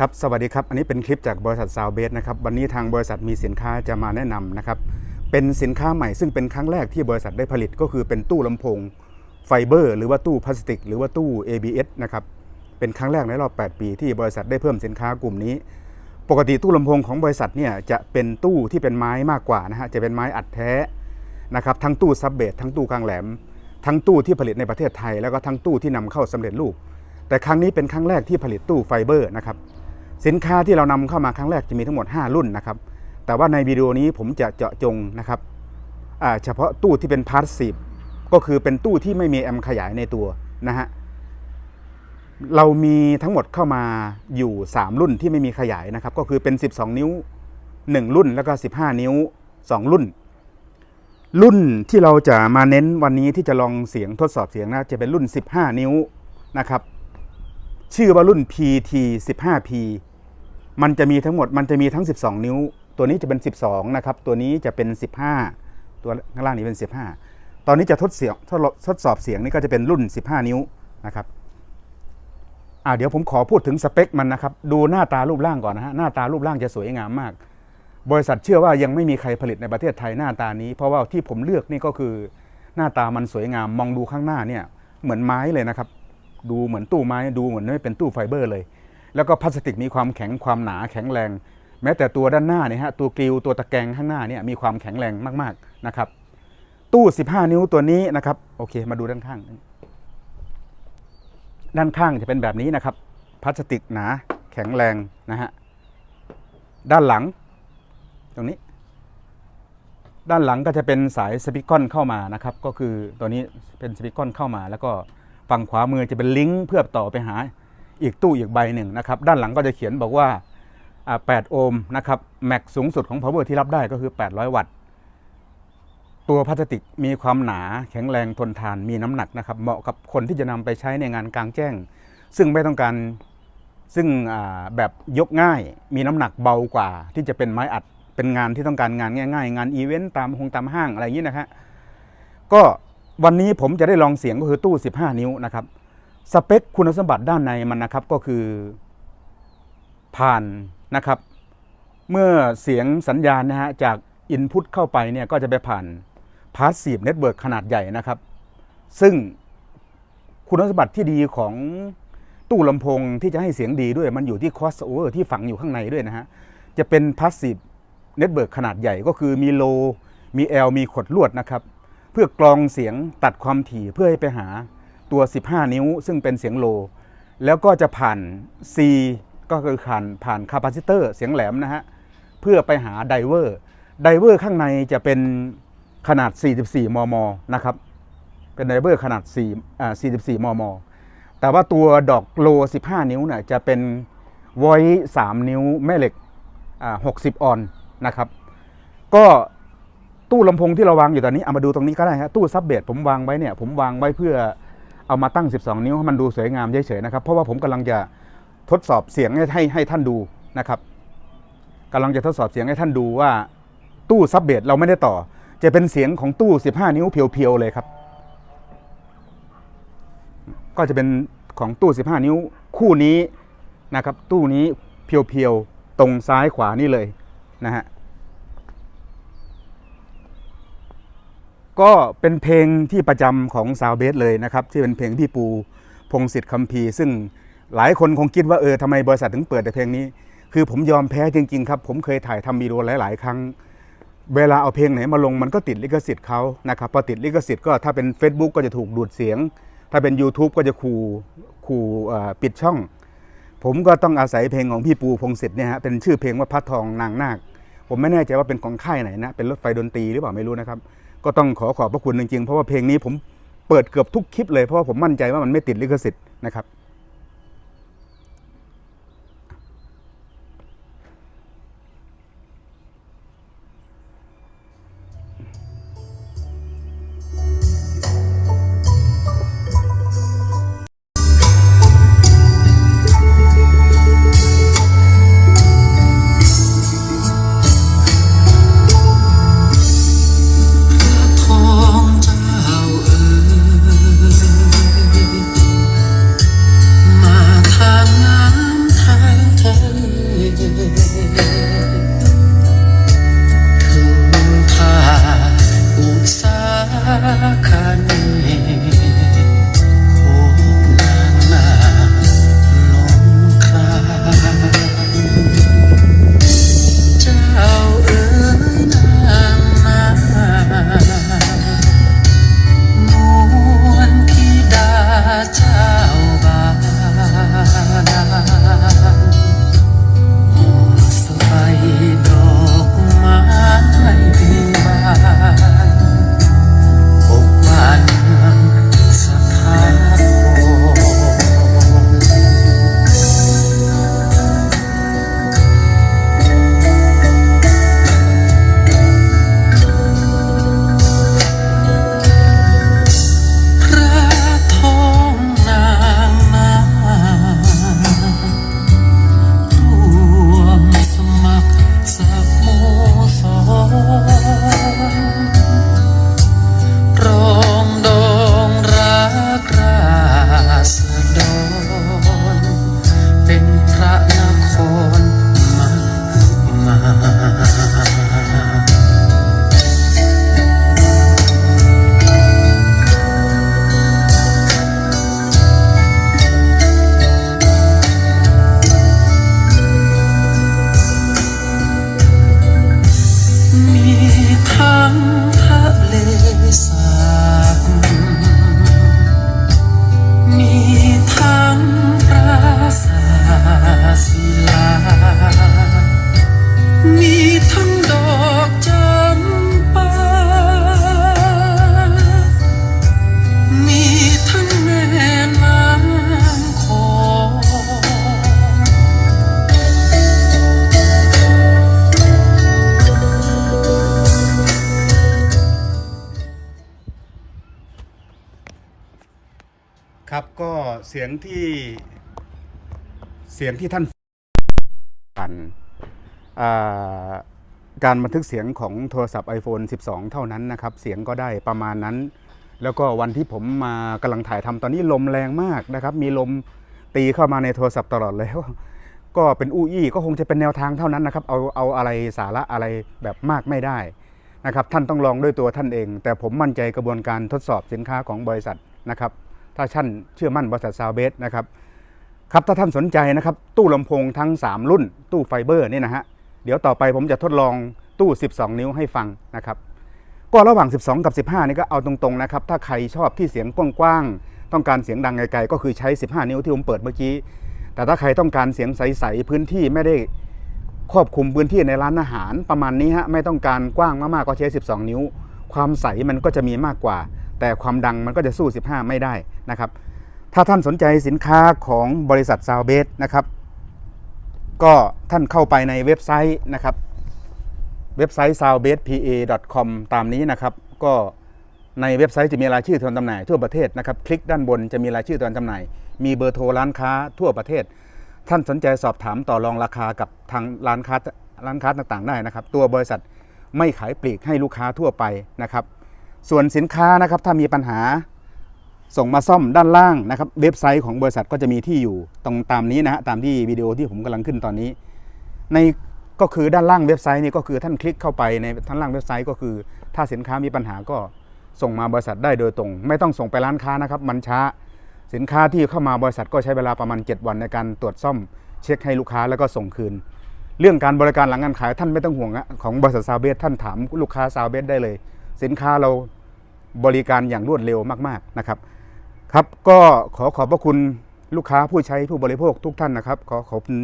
ครับสวัสดีครับ อันนี้เป็นคลิปจากบริษัทซาวเบสนะครับวันนี้ทางบริษัทมีสินค้าจะมาแนะนำนะครับเป็นสินค้าใหม่ซึ่งเป็นครั้งแรกที่บริษัทได้ผลิตก็คือเป็นตู้ลำโพงไฟเบอร์ หรือว่าตู้พลาสติก หรือว่าตู้ ABS นะครับเป็นครั้งแรกในรอบ 8 ปีที่บริษัทได้เพิ่มสินค้ากลุ่มนี้ ปกติตู้ลำโพงของบริษัทเนี่ยจะเป็นตู้ที่เป็นไม้มากกว่านะฮะจะเป็นไม้อัดแท้นะครับทั้งตู้ซับเบสทั้งตู้กลางแหลม ทั้งตู้ที่ผลิตในประเทศไทย แล้วก็ทั้งตู้ที่นำเข้าสำเร็จรูปแต่ครั้งนี้เป็นครั้งแรกที่ผลิตตู้ไฟเบอร์นะครับ สินค้าที่เรานำเข้ามาครั้งแรกจะมีทั้งหมด 5 รุ่นนะครับ แต่ว่าในวิดีโอนี้ผมจะเจาะจงนะครับเฉพาะตู้ที่เป็นพาร์ทซีฟก็คือเป็นตู้ที่ไม่มีแอมขยายในตัวนะฮะเรามีทั้งหมดเข้ามาอยู่ 3 รุ่นที่ไม่มีขยายนะครับ ก็คือเป็น 12 นิ้ว 1 รุ่นแล้วก็ 15 นิ้ว 2 รุ่น รุ่นที่เราจะมาเน้นวันนี้ที่จะลองเสียงทดสอบเสียงนะจะเป็นรุ่น 15 นิ้วนะครับ ชื่อว่ารุ่น PT 15P มันจะมีทั้งหมดมันจะมีทั้ง 12 นิ้ว ตัวนี้จะเป็น 12 นะครับ ตัวนี้จะเป็น 15 ตัวข้างล่างนี้เป็น 15 ตอนนี้จะทดเสียงทดทดสอบเสียงนี่ก็จะเป็นรุ่น 15 นิ้วนะครับอ่าเดี๋ยวผมขอพูดถึงสเปคมันนะครับ ดูหน้าตารูปร่างก่อนนะฮะหน้าตารูปร่างจะสวยงามมาก บริษัทเชื่อว่ายังไม่มีใครผลิตในประเทศไทยหน้าตานี้ เพราะว่าที่ผมเลือกนี่ก็คือหน้าตามันสวยงามมองดูข้างหน้าเนี่ยเหมือนไม้เลยนะครับ ดูเหมือนตู้ไม้ดูเหมือนไม่เป็นตู้ไฟเบอร์เลย แล้วก็พลาสติกมีความแข็งความหนาแข็งแรง แม้แต่ตัวด้านหน้าเนี่ยฮะตัวกริวตัวตะแกรงข้างหน้าเนี่ยมีความแข็งแรงมากๆนะครับ ตู้ 15 นิ้วตัวนี้นะครับโอเคมาดูด้านข้าง ด้านข้างจะเป็นแบบนี้นะครับพลาสติกหนาแข็งแรงนะฮะด้านหลัง ตรงนี้ ด้านหลังก็จะเป็นสายสปิกอนเข้ามานะครับ ก็คือตัวนี้เป็นสปิกอนเข้ามาแล้วก็ ฝั่งขวามือจะเป็นลิงก์เพื่อต่อไปหาอีกตู้อีกใบหนึ่งนะครับ ด้านหลังก็จะเขียนบอกว่า 8 โอห์มนะครับ แม็กสูงสุดของ power ที่รับได้ก็คือ 800 วัตต์ ตัวพลาสติกมีความหนาแข็งแรงทนทานมีน้ำหนักนะครับ เหมาะกับคนที่จะนำไปใช้ในงานกลางแจ้ง ซึ่งไม่ต้องการซึ่งแบบยกง่ายมีน้ำหนักเบากว่า ที่จะเป็นไม้อัดเป็นงานที่ต้องการงานง่าย ๆ งานอีเวนต์ตามหงตามห้างอะไรอย่างนี้นะฮะก็ วันนี้ผมจะได้ลองเสียงก็คือตู้ 15 นิ้วนะครับ สเปคคุณสมบัติด้านในมันนะครับก็คือผ่านนะครับ เมื่อเสียงสัญญาณนะฮะจากอินพุตเข้าไปเนี่ยก็จะไปผ่านพาสซีฟเน็ตเวิร์กขนาดใหญ่นะครับ ซึ่งคุณสมบัติที่ดีของตู้ลำโพงที่จะให้เสียงดีด้วยมันอยู่ที่ crossover ที่ฝังอยู่ข้างในด้วยนะฮะ จะเป็นพาสซีฟเน็ตเวิร์กขนาดใหญ่ก็คือมีโลมี L มีขดลวดนะครับ เพื่อกรองเสียงตัดความถี่เพื่อให้ไปหาตัว 15 นิ้ว ซึ่งเป็นเสียงโล แล้วก็จะผ่าน C ก็คือผ่านผ่านคาปาซิเตอร์เสียงแหลมนะฮะ เพื่อไปหาไดเวอร์ไดเวอร์ข้างในจะเป็นขนาด 44 มม นะครับ เป็นไดเวอร์ขนาด4อ่า44 มม แต่ว่าตัวดอกโล 15 นิ้วเนี่ยจะเป็นไว้3นิ้วแม่เหล็กอ่า60 ออน นะครับ ก็ ตู้ลำโพงที่เราวางอยู่ตอนนี้เอามาดูตรงนี้ก็ได้ครับตู้ซับเบสผมวางไว้เนี่ยผมวางไว้เพื่อเอามาตั้ง 12 นิ้วให้มันดูสวยงามเฉยๆนะครับเพราะว่าผมกำลังจะทดสอบเสียงให้ให้ให้ท่านดูนะครับกำลังจะทดสอบเสียงให้ท่านดูว่า ตู้ซับเบสเราไม่ได้ต่อ จะเป็นเสียงของตู้ 15 นิ้วเพียวๆเลยครับ ก็จะเป็นของตู้ 15 นิ้วคู่นี้นะครับ ตู้นี้เพียวๆตรงซ้ายขวานี่เลยนะฮะ ก็เป็นเพลงที่ประจำของซาวเบสเลยนะครับ ที่เป็นเพลงพี่ปูพงศิษฐ์คัมภีร์ซึ่งหลายคนคงคิดว่าเออทำไมบริษัทถึงเปิดแต่เพลงนี้ คือผมยอมแพ้จริง ๆ ครับ ผมเคยถ่ายทำวีดีโอหลาย ๆ ครั้ง เวลาเอาเพลงไหนมาลงมันก็ติดลิขสิทธิ์เขานะครับพอติดลิขสิทธิ์ก็ถ้าเป็น Facebook ก็จะถูกดูดเสียง ถ้าเป็น YouTube ก็จะขู่ขู่ปิดช่อง ผมก็ต้องอาศัยเพลงของพี่ปูพงศิษฐ์เนี่ยฮะเป็นชื่อเพลงว่าพัดทองนางนาคผมไม่แน่ใจว่าเป็นของค่ายไหนนะเป็นรถไฟดนตรีหรือเปล่าไม่รู้นะครับ ก็ต้องขอขอบพระคุณจริงๆ เพราะว่าเพลงนี้ผมเปิดเกือบทุกคลิปเลยเพราะว่าผมมั่นใจว่ามันไม่ติดลิขสิทธิ์นะครับ สียงที่เสียงที่ท่านกันอ่าการบันทึกเสียงของโทรศัพท์ iPhone 12 เท่านั้นนะครับ เสียงก็ได้ประมาณนั้น แล้วก็วันที่ผมมากำลังถ่ายทำตอนนี้ลมแรงมากนะครับ มีลมตีเข้ามาในโทรศัพท์ตลอดแล้ว ก็เป็นอู้อี้ก็คงจะเป็นแนวทางเท่านั้นนะครับ เอาเอาอะไรสาระอะไรแบบมากไม่ได้นะครับ ท่านต้องลองด้วยตัวท่านเอง แต่ผมมั่นใจกระบวนการทดสอบสินค้าของบริษัทนะครับ ถ้าท่านเชื่อมั่นบริษัทซาวเบสนะครับครับถ้าท่านสนใจนะครับตู้ลำโพงทั้ง 3 รุ่น ตู้ไฟเบอร์นี่นะฮะเดี๋ยวต่อไปผมจะทดลองตู้ 12 นิ้วให้ฟังนะครับก็ระหว่าง 12 กับ 15 นี่ก็เอาตรงๆนะครับถ้าใครชอบที่เสียงกว้างๆต้องการเสียงดังไกลๆก็คือใช้ 15 นิ้วที่ผมเปิดเมื่อกี้ แต่ถ้าใครต้องการเสียงใสๆพื้นที่ไม่ได้ควบคุมพื้นที่ในร้านอาหารประมาณนี้ฮะไม่ต้องการกว้างมากๆก็ใช้ 12 นิ้ว ความใสมันก็จะมีมากกว่า แต่ความดังมันก็จะสู้ 15 ไม่ได้นะครับ ถ้าท่านสนใจสินค้าของบริษัทซาวเบสนะครับ ก็ท่านเข้าไปในเว็บไซต์นะครับ เว็บไซต์ soundbaspa.com ตามนี้นะครับ ก็ในเว็บไซต์จะมีรายชื่อตัวจำหน่ายทั่วประเทศนะครับ คลิกด้านบนจะมีรายชื่อตัวจำหน่าย มีเบอร์โทรร้านค้าทั่วประเทศ ท่านสนใจสอบถามต่อรองราคากับทางร้านค้าร้านค้าต่างๆ ได้นะครับ ตัวบริษัทไม่ขายปลีกให้ลูกค้าทั่วไปนะครับ ส่วนสินค้านะครับถ้ามีปัญหาส่งมาซ่อมด้านล่างนะครับเว็บไซต์ของบริษัทก็จะมีที่อยู่ตรงตามนี้นะฮะตามที่วิดีโอที่ผมกำลังขึ้นตอนนี้ ในก็คือด้านล่างเว็บไซต์นี่ก็คือท่านคลิกเข้าไปในด้านล่างเว็บไซต์ก็คือ ถ้าสินค้ามีปัญหาก็ส่งมาบริษัทได้โดยตรง ไม่ต้องส่งไปร้านค้านะครับมันช้า สินค้าที่เข้ามาบริษัทก็ใช้เวลาประมาณ 7 วันในการตรวจซ่อม เช็คให้ลูกค้าแล้วก็ส่งคืน เรื่องการบริการหลังการขายท่านไม่ต้องห่วงของบริษัทซาวเบสท่านถามลูกค้าซาวเบสได้เลย สินค้าเราบริการอย่างรวดเร็วมากๆนะครับ ครับก็ขอขอบพระคุณลูกค้าผู้ใช้ผู้บริโภคทุกท่านนะครับ ขอขอบคุณ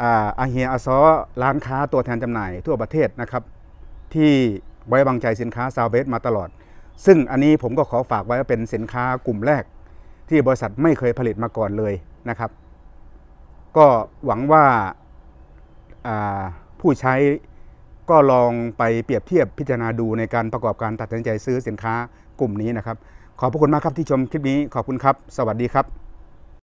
อ่าเฮียอาซอร้านค้าตัวแทนจำหน่ายทั่วประเทศนะครับ ที่ไว้วางใจสินค้าซาวเบสมาตลอด ซึ่งอันนี้ผมก็ขอฝากไว้ว่าเป็นสินค้ากลุ่มแรก ที่บริษัทไม่เคยผลิตมาก่อนเลยนะครับ ก็หวังว่าอ่าผู้ใช้ ก็ลองไปเปรียบเทียบพิจารณาดูในการประกอบการตัดสินใจซื้อสินค้ากลุ่มนี้นะครับ ขอบพระคุณมากครับที่ชมคลิปนี้ขอบคุณครับ สวัสดีครับ